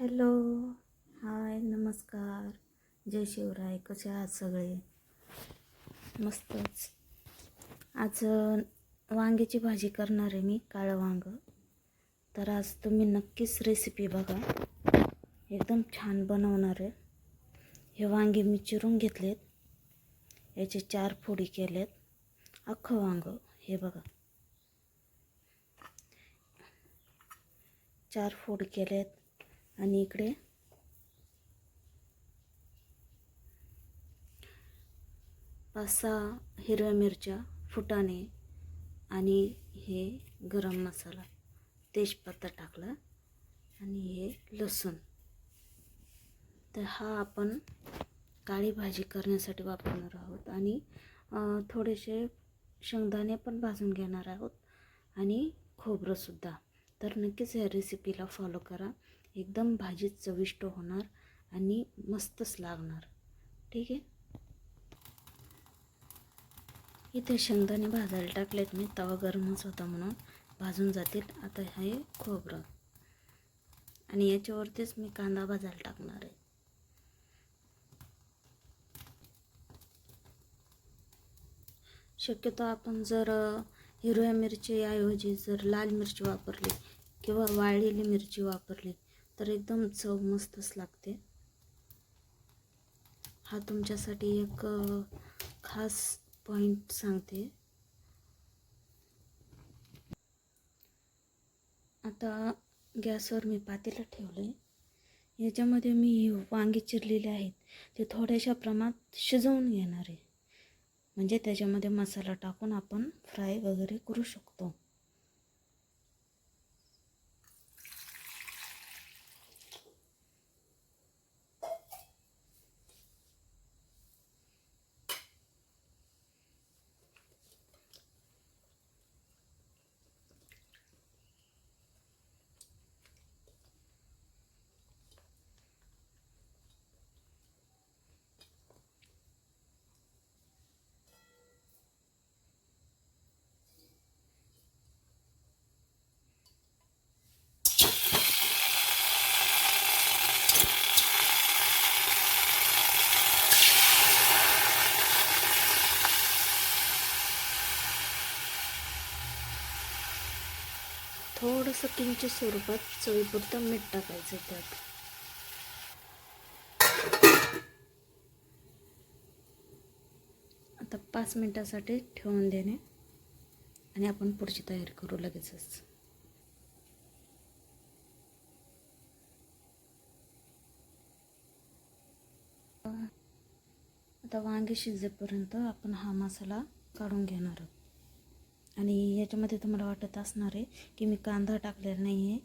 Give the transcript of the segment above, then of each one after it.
Hello. हाय नमस्कार. जय शिवराय कसे आहात सगळे? मस्तच. आज वांग्याची भाजी करणार आहे मी काळं वांग. तर आज तुम्ही नक्कीच रेसिपी बघा. एकदम छान बनवणार आहे. हे वांगे मी चिरून घेतलेत. याचे चार फोडी केलेत. अख्खं वांग हे बघा. चार फोड केलेत. आणि इकडे. पाच सहा हिरव्या मिरच्या फुटाणे आणि हे गरम मसाला. तेजपत्ता टाकला आणि हे लसूण. तर हा आपण काळी भाजी करण्यासाठी वापरणार आहोत आणि थोडेसे शेंगदाणे पण भाजून घेणार आहोत आणि खोबरंसुद्धा तर नक्कीच ह्या रेसिपीला फॉलो करा. एकदम भाजी चविष्ट होणार आणि मस्तच लागणार. ठीक आहे? इथे शेंगदाणे भाजायला टाकलेत मी तवा गरमच होता म्हणून. भाजून जातील. आता हे खोबरं. आणि याच्यावरतीच मी कांदा भाजायला टाकणार आहे. शक्यतो आपण जर हिरव्या हिरव्या मिरचीऐवजी जर लाल मिरची वापरली किंवा वाळलेली मिरची वापरली तर एकदम चव मस्तच लागते. हा तुमच्यासाठी एक खास पॉईंट सांगते. आता गॅसवर मी पातेलं ठेवलं याच्यामध्ये मी वांगे चिरलेले आहेत. ते थोड्याशा प्रमाणात शिजवून घेणार आहे. म्हणजे त्याच्यामध्ये मसाला टाकून आपण फ्राय वगैरे करू शकतो. थोडंसं किंचित स्वरूपात चवीपुरतं मीठ टाकायचं त्यात. आता पाच मिनटासाठी ठेवून देणे. आणि आपण पुढची तयारी करू लगेचच. आता वांगे शिजेपर्यंत आपण हा मसाला काढून घेणार आहोत. आणि याच्यामध्ये तुम्हाला वाटत असणार आहे की मी कांदा टाकलेला नाही आहे.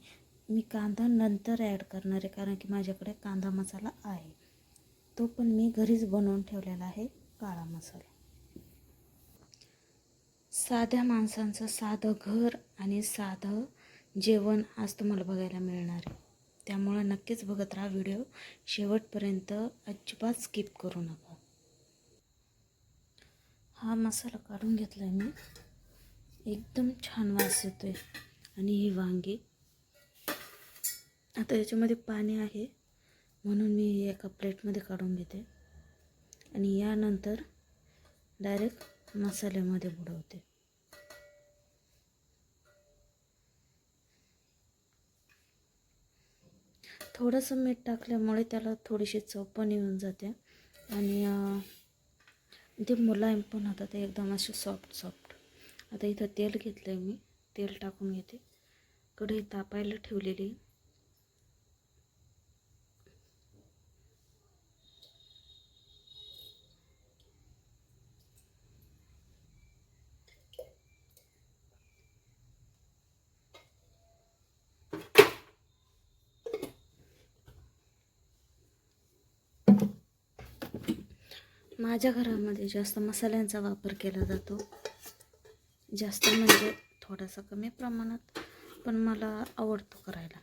मी कांदा नंतर ॲड करणार आहे कारण की माझ्याकडे कांदा मसाला आहे. तो पण मी घरीच बनवून ठेवलेला आहे काळा मसाला. साध्या माणसांचं साधं घर आणि साधं जेवण आज तुम्हाला बघायला मिळणार आहे. त्यामुळं नक्कीच बघत राहा व्हिडिओ. शेवटपर्यंत अजिबात स्किप करू नका. हा मसाला काढून घेतला आहे मी. एकदम छान वास येतोय. आणि ही वांगी. आता याच्यामध्ये पाणी आहे. म्हणून मी एका प्लेटमध्ये काढून घेते. आणि यानंतर डायरेक्ट मसाल्यामध्ये बुडवते. थोडंसं मीठ टाकल्यामुळे त्याला थोडीशी चव पण येऊन जाते. आणि ते मुलायम पण होतात. ते एकदम असे सॉफ्ट सॉफ्ट आता इथं तेल घेतलं आहे मी. तेल टाकून घेते. कढई तापायला ठेवलेली. माझ्या घरामध्ये जास्त मसाल्यांचा वापर केला जातो. जास्त म्हणजे थोडासा कमी प्रमाणात पण मला आवडतो करायला.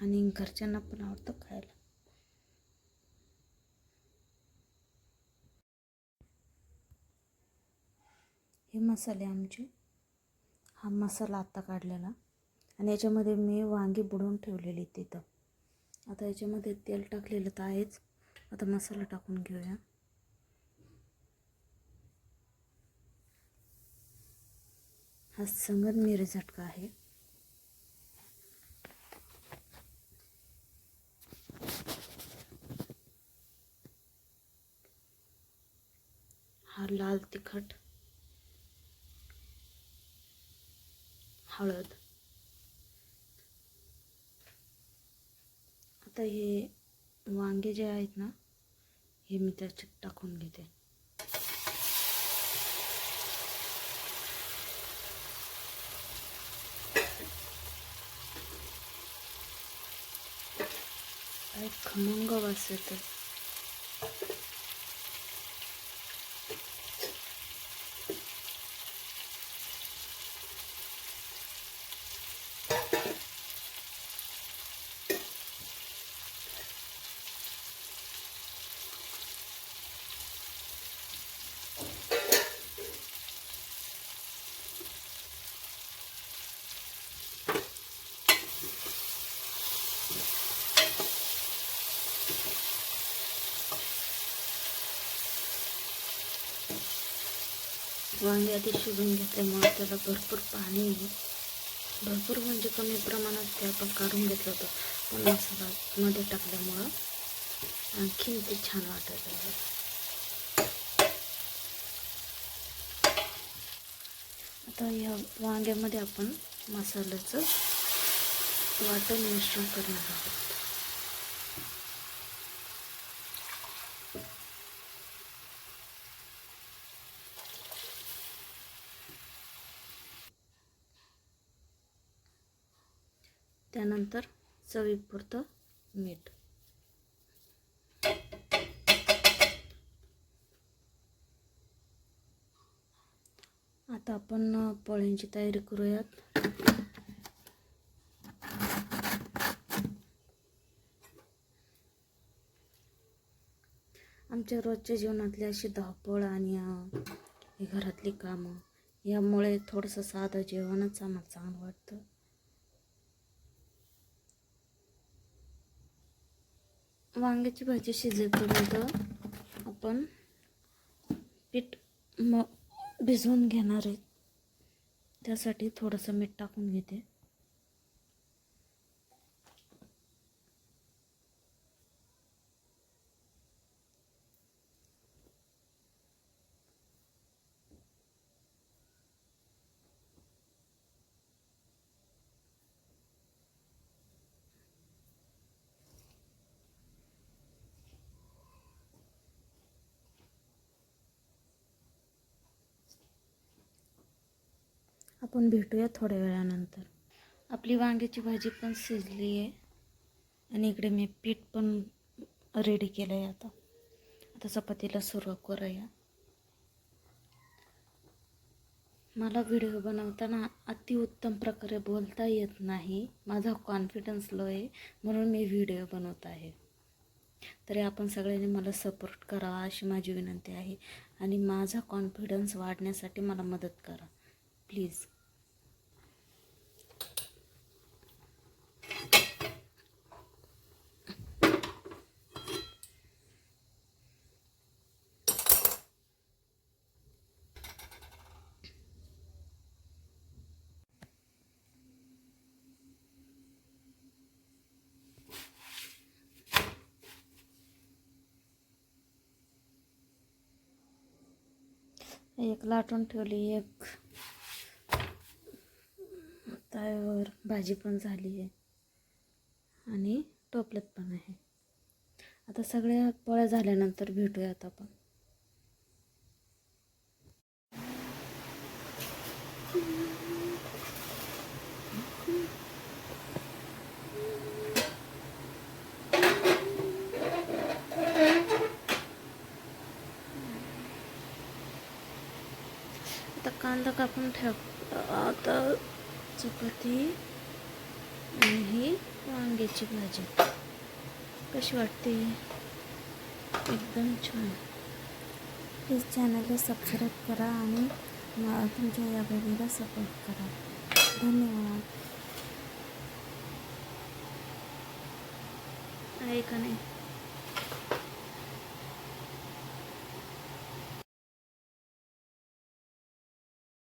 आणि घरच्यांना पण आवडतं खायला. हे मसाले आमचे. हा मसाला आत्ता काढलेला. आणि याच्यामध्ये मी वांगी बुडवून ठेवलेली तिथं. आता याच्यामध्ये तेल टाकलेलं तर आहेच. आता मसाला टाकून घेऊया. हा संगत झटका आहे. हा लाल तिखट हळद. आता हे वांगे जे आहेत ना हे मी त्याच्यात टाकून घेते. काय खमंग वास येतो वांगे आधी शिजून घेतल्यामुळे त्याला भरपूर पाणी भरपूर म्हणजे कमी प्रमाणात ते आपण काढून घेतलं होतं. पण मसाला मध्ये टाकल्यामुळं आणखीन ते छान वाटत आहे आता या वांग्यामध्ये आपण मसाल्याचं वाटण मिश्रण करणार आहोत. त्यानंतर चवीपुरतं मीठ. आता आपण पोळ्यांची तयारी करूयात. आमच्या रोजच्या जीवनातली अशी धावपळ आणि घरातली कामं यामुळे थोडंसं साधं जेवणच आम्हाला चांगलं वाटतं. वांग्याची भाजी शिजेपर्यंत आपण पीठ म भिजवून घेणार आहे. त्यासाठी थोडंसं मीठ टाकून घेते. आपण भेटूया थोड्या वेळानंतर. आपली वांग्याची भाजी पण शिजली आहे. आणि इकडे मी पीठ पण रेडी केलं आहे आता. आता चपातीला सुरुवात करूया. मला व्हिडिओ बनवताना अतिउत्तम प्रकारे बोलता येत नाही. माझा कॉन्फिडन्स लो आहे. म्हणून मी व्हिडिओ बनवत आहे. तरी आपण सगळ्यांनी मला सपोर्ट करावा अशी माझी विनंती आहे. आणि माझा कॉन्फिडन्स वाढण्यासाठी मला मदत करा. प्लीज एक लाटून ठेवली एक. तव्यावर भाजी पण झाली आहे. आणि टोपल्यात पण आहे. आता सगळ्या पोळ्या झाल्यानंतर भेटूयात आपण. आता कांदा कापून ठेव आता चपाती आणि ही वांग्याची भाजी. कशी वाटते? एकदम छान. प्लीज चॅनलला सबस्क्राईब करा आणि तुमच्या या बहिणीला सपोर्ट करा. धन्यवाद. आहे का नाही?